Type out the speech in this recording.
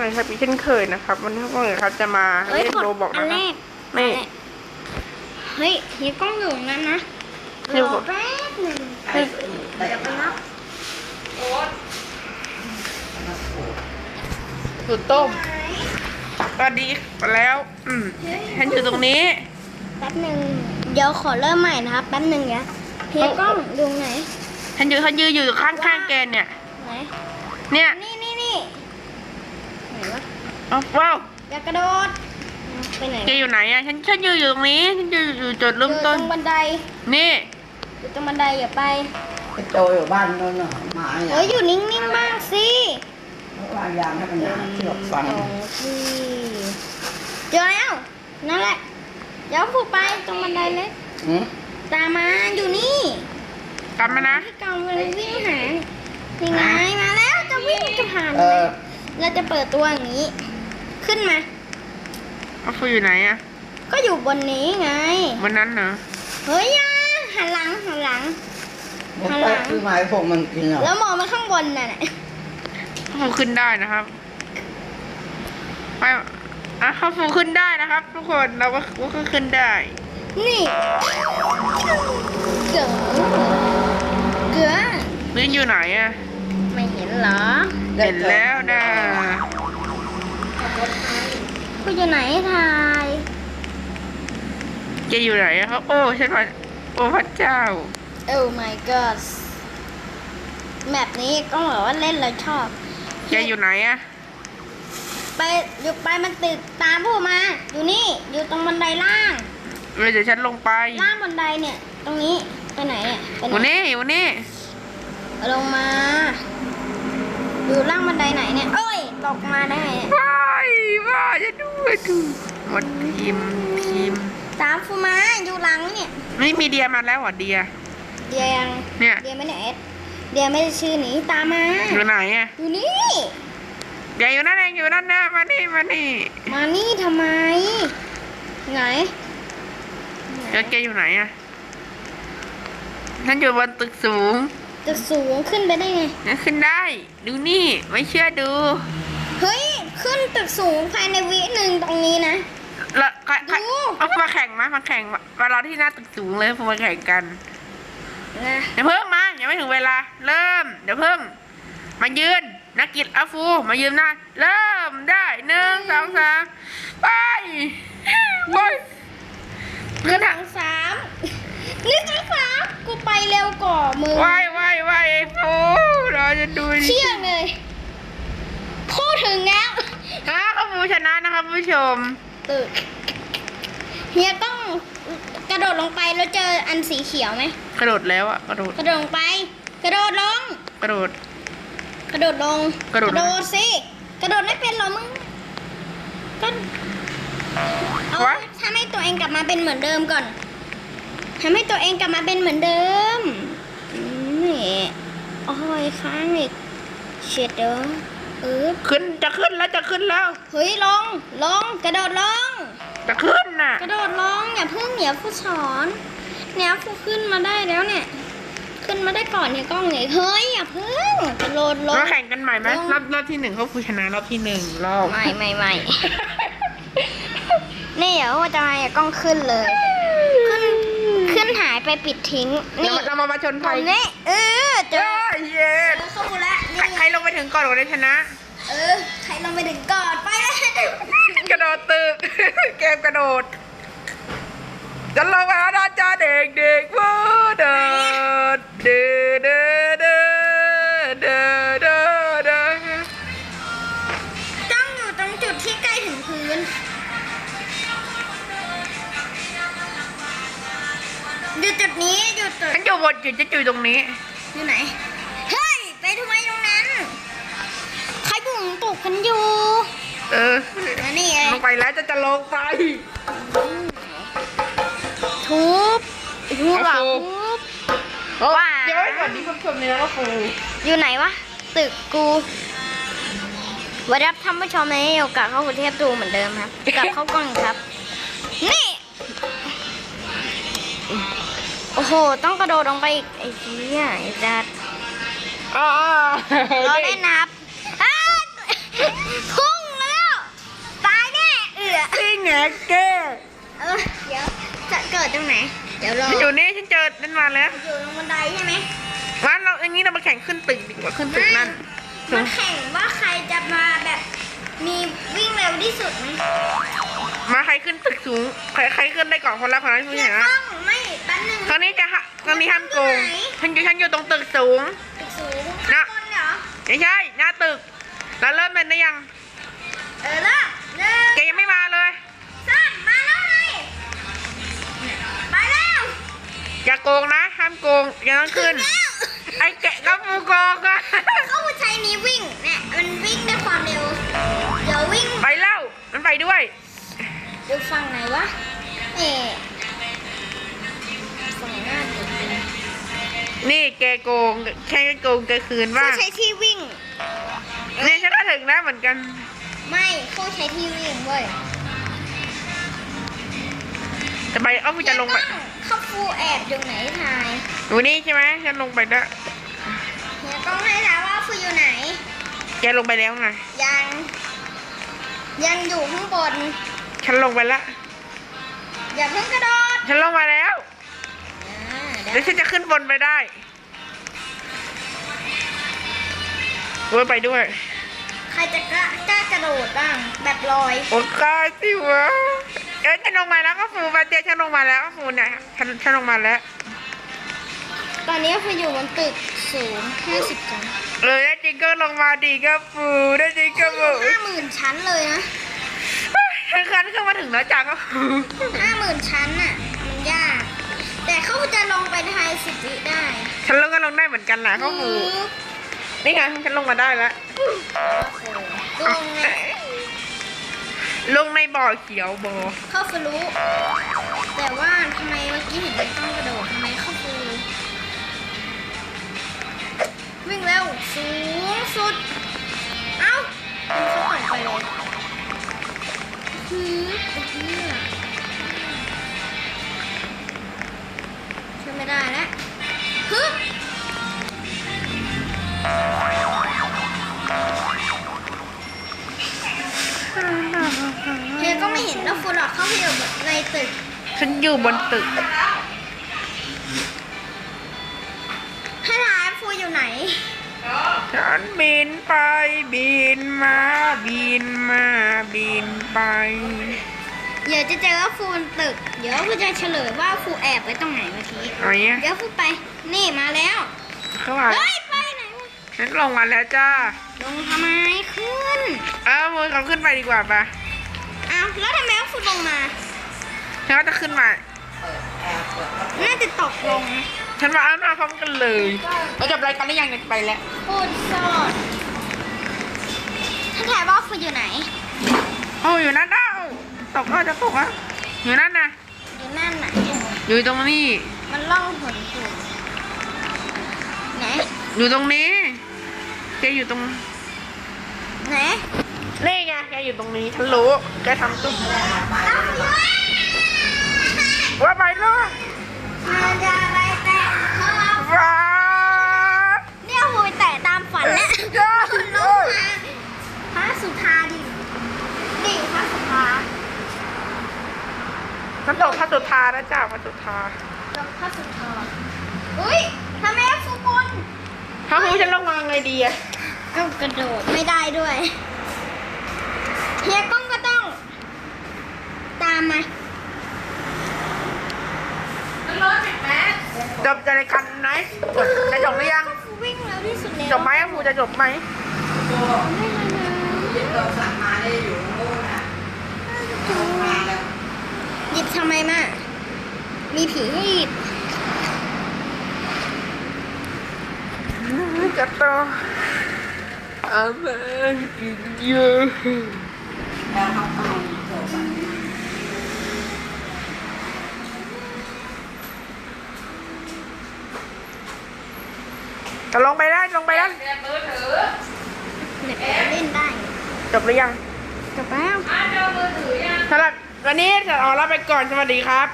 ไงครับอีกเช่นเคยนะครับ วันนี้พวกเราครับจะมาเอ้ยเล่นกดโรบอกอันะนคแรรับกนี่เฮ้ยเฮียกล้องอยู่นั่นนะเดี๋ยวรอแป๊บหนึ่งไอ้เดี๋ยวไปรับสูตรต้มสวัสดีมาแล้ว อืมฉันอยู่ตรงนี้ แป๊บหนึ่งเดี๋ยวขอเริ่มใหม่นะครับ แป๊บหนึ่งเดี๋ยวเฮียกล้องดูไหนฉันอยู่ฉันยืนอยู่ข้างๆแกเนี่ย ไหน เนี่ยนี่นี่นี่ไหนวะ เอ้าว้าวอย่ากระโดด ไปไหนแกอยู่ไหนอะฉันฉันยืนอยู่ตรงนี้ฉันยืนอยู่จุดเริ่มอยู่ตต้รนงบันได นี่อยู่ตรงบันไดอย่าไปไอ้โจอยู่บ้านโน่นน่ะหมาเนี่ยเอ้ยอยู่นิ่งๆบ้างสิวางยางให้มันหนาเชือกฟังสองที่เจอแล้วนั่นแหละเดี๋ยวผูกไปตรงบันไดเลยหืมตามมาอยู่นี่กลับมานะพี่กองเลยวิ่งหานี่ไงมาแล้วจะวิ่งจะผ่านเอไหมอเราจะเปิดตัวอย่างนี้ ขึ้นมา เอาฟูอยู่ไหนอะก็อยู่บนนี้ไง วันนั้นเหรอเฮ้ยอยาหันหลังหันหลัง มันหันไปหลังคือไม้พวกมันกินเหรอแล้วมองมาข้างบนน่ะน่ะฟูขึ้นได้นะครับไปอะเขาฟูขึ้นได้นะครับ ทุกคนเราก็ก็ขึ้นได้ นี่เก๋เก๋นี่อยู่ไหนอะไม่เห็นเหรอ เห็นแล้วนะ กูอยู่ไหนทายแกอยู่ไหนอะครับ โอ้ฉันว่าโอ้พระเจ้า โอ้ my god แมปนี้ก็บอกว่าเล่นแล้วชอบ แกอยู่ไหนอะไปอยู่ไปมันติดตามพวกมา อยู่นี่ อยู่ตรงบันไดล่างเดี๋ยวฉันลงไป ล่างบันไดเนี่ย ตรงนี้ ไปไหนเนี่ยไปไหวันนนี้วันนี้ลงมา อยู่ล่างบันไดไหนเนี่ย เอ้ย ตกมาได้ไงเนี่ย ว้าจะดูดูหมดทีมทีมตามฟูมาอยู่หลังเนี่ยไม่มีเดียมาแล้วเหรอเดีย เดียยังเนี่ยเดียไม่ได้แอดเดียไม่ได้ชื่อหนีตามมาอยู่ไหนอะอยู่นี่เดียอยู่นั่นเองอยู่นั่นนะมานี่มานี่มานี่ทำไมไงแล้วแกอยู่ไหนอะฉันอยู่บนตึกสูงจะสูงขึ้นไปได้ไงขึ้นได้ ดูนี่ไม่เชื่อดู เฮ้ย ขึ้นตึกสูงภายในวิหนึ่งตรงนี้นะ แล้วใครใครดู เอามาแข่งมามาแข่งมามาเราที่หน้าตึกสูงเลยมาแข่งกันนะเดี๋ยวเพิ่งมายังไม่ถึงเวลา เริ่มเดี๋ยวเพิ่ง มายืนนักกิจอาฟู มายืนหน้าเริ่มได้หนึ่งสองสามไปไปขึ้นสทาองงสามนี่สองสามกูไปเร็วกว่ามึงไหวไหวไหวไอ้ฟูเราจะดูดิเชี่ยเลยพูดถึงแล้ว ฮะก็ฟูชนะนะครับผู้ชม ตึกเฮียต้องกระโดดลงไปแล้วเจออันสีเขียวไหม กระโดดแล้วอะกระโดด กระโดดลงไป กระโดดลง กระโดด กระโดดลง กระโดดลงสิ กระโดดไม่เป็นเหรอมึงก็เอาวะ ทำให้ตัวเองกลับมาเป็นเหมือนเดิมก่อนทำให้ตัวเองกลับมาเป็นเหมือนเดิมอืมนี่โอ้ยค้างอีกเช็ดเด้อ เออขึ้นจะขึ้นแล้วจะขึ้นแล้ว เฮ้ยลงลงกระโดดลง จะขึ้นน่ะ กระโดดลงอย่าเพิ่งเดี๋ยวผู้สอนเนี่ยผู้ขึ้นมาได้แล้วเนี่ย ขึ้นมาได้ก่อนเนี่ยกล้องเนี่ยเฮ้ยอย่าเพิ่งกระโดดลงเราแข่งกันใหม่ไหมลงรอบรอบที่หนึ่งเขาฟูชนะรอบที่หนึ่งรอบไม่ไม่ไม่นี่เดี๋ยวว่าจะมาอย่ากล้องขึ้นเลย ขึ้นขึ้นหายไปปิดทิ้งเรานี่เรามาประชนตภัรยงนี้เออเจเย้อเย้เจอเข้ามาแล้ว ใครนี่ใครลงไปถึงก่อนคนนั้นชนะ เออ ใครลงไปถึงก่อนไปเลยกระโดดตึกเกมกระโดดจะลงไปแล้วนะจ้าเด็กเด็กๆวู้เดินเดินเดินเดินเดินเดินเดินต้องอยู่ตรงจุดที่ใกล้ถึงพื้นอยู่จุดนี้อยู่จุดฉันอยู่บนจุดจะอยู่ตรงนี้ อยู่ไหน กกันอยู่เออแล้วนี่ไงลงไปแล้วจะจะลงไปทุบทุบเอาอะฟูทุบว้าวเดี๋ยวให้ก่อนที่ผู้ชมเนี่ยนะฟูอยู่ไหนวะตึกกูสวัสดีครับท่านผู้ชมในโอกาสเข้ากุเทพดูเหมือนเดิมครับกลับเข้ากล้องอีกครับ นี่ โอ้โห ต้องกระโดดลงไปอีกไอ้เหี้ยไอ้จัดอ่าเราเล่นนะครับ อ้าพุ่งยเก้เออเดี๋ยวจะเกิดตรงไหน เดี๋ยวรอมันอยู่นี่ฉันเจอนั่นมาแล้วอยู่ตรงบันไดใช่ไหมงั้นเราอย่างนี้เรามาแข่งขึ้นตึกดีกว่าขึ้นตึกนั่นมาแข่งว่าใครจะมาแบบมีวิ่งเร็วที่สุดไหมมาใครขึ้นตึกสูงใครใครขึ้นได้ก่อนคนแรกคนนั้นผู้เฮีชยนะกล้องไม่แป๊บนึงครั้งนี้จะฮะครั้งนี้ห้ามโกงฉันอยู่ฉันอยู่ตรงตึกสูง ตึกสูงนะข้างบนเหรอไม่ใช่หน้าตึก แล้วเริ่มเป็นได้ยัง เออละหนึ่งแกยังไม่มาเลยสามมาแล้วไงไปแล้วอย่าโกงนะห้ามโกงอย่าต้องขึ้น แล้วไอ้แกะก็มูโกงอะเขาใช้นี้วิ่งเนี่ยมันวิ่งด้วยความเร็ว เดี๋ยววิ่งไปแล้วมันไปด้วย ดูฝั่งไหนวะเอ๊ะฝั่งหน้าตึกเลยนี่แกโกงแค่โกงแกคืนเขาบ้างใช้ที่วิ่ง นี่ฉันก็ถึงแล้วเหมือนกัน ไม่เขาใช้ที่วิ่งเว้ยจะไปเอ้าจะลงไปเฮียกล้อเขาฟูแอบอยู่ไหนทายอยู่นี่ใช่ไหมฉันลงไปแล้วเฮียกล้องให้ทายว่าฟูอยู่ไหนแกลงไปแล้วไงยังยังอยู่ข้างบน ฉันลงไปแล้วอย่าเพิ่งกระโดด ฉันลงมาแล้วอ่าเดี๋ยวเดี๋ยวฉันจะขึ้นบนไปได้ เว้ยไปด้วย ใครจะกล้ากล้ากระโดดบ้างแบบลอยโอ้กล้าสิวะเอ้ยฉันลงมาแล้วก็ฟูมาเจอฉันลงมาแล้วก็ฟูเนี่ยฉันฉันลงมาแล้ว ตอนนี้ฟูอยู่บนตึกสูง50ชั้นเออได้จริงก็ลงมาดีก็ฟูได้จริงก็ฟูอฟูยู่ห้าหมื่นชั้นเลยนะฉันคันขึ้นมาถึงแล้วจ้าก็ฟูห้าหมื่นชั้นน่ะมันยาก แต่เขาจะลงไปไทยสิบวิได้ ฉันลงก็ลงได้เหมือนกันนะก็ฟู นี่ไงฉันลงมาได้แล้ว ลงไงลงในบ่อเขียวบ่อ เข้าฟรู้แต่ว่าทำไมเมื่อกี้เห็นเป็น ฮียก็ไม่เห็นนะฟูหรอกเข้าไปอยู่ในตึก ฉันอยู่บนตึก ให้ทายฟูอยู่ไหน ฉันบินไปบินมาบินมาบินไปเดี๋ยวจะเจอว่าฟูบนตึก เดี๋ยวฟูจะเฉลยว่าฟูแอบไว้ตรงไหนเมื่อกี้ อะไรเงี้ยเดี๋ยวฟูไป นี่มาแล้ว เข้ามาเฮ้ยไปไหนวะฉันลงมาแล้วจ้า ลงทำไมขึ้น เออมือเขาขึ้นไปดีกว่าปะ อ้าวแล้วทำไมว่าฟูลงมา ฉันก็จะขึ้นมา น่าจะตกลงนะฉันมาเอาหน้าพร้อมกันเลย เราจบรายการได้ยังเนี่ยจะไปแล้วฟูสอดถ้าทายว่าฟูอยู่ไหน โอ้อยู่นั่นเอ้าตกก็จะตกอะอยู่นั่นนะอยู่นั่นไหนอยู่ตรงนี้ มันล่องหนฟูไหน อยู่ตรงนี้แกอยู่ตรง ไหน นี่ไงแกอยู่ตรงนี้ฉันรู้แกทำตุ๊บแล้วฟูอยู่ว่าไปเลยมันจะไปแตะเขาว้าเนี่ยฟูไปแตะตามฝันแล้วเอ้ยคุณลเอ้งยมาพระสุธาดิดิพระสุธาฉันตกพระสุธาแล้วจ้าพระสุธาลงพระสุธาอุ้ยทำไมฟูบนถ้าหูฉันลงมาไงดีอะก็กระโดดไม่ได้ด้วย เฮียก้องก็ต้อง ตามมาจบจะรายการไหนจบจะจบหรือยังฟูวิ่งเร็วที่สุดแล้วจบไหมอะหูจะจบไหมไม่มานะเราสั่งมาได้อยู่โน่นน่ะมาแล้วหยิบทำไมมามีผีให้หยิบจะต่ออามากินเยอะ แล้วเขาเอาโทรศัพท์จะลงไปได้ลงไปได้เน็ตเล่นได้จบหรือยังจบแล้วสำหรับวันนี้จะออกลาไปก่อนสวัสดีครับ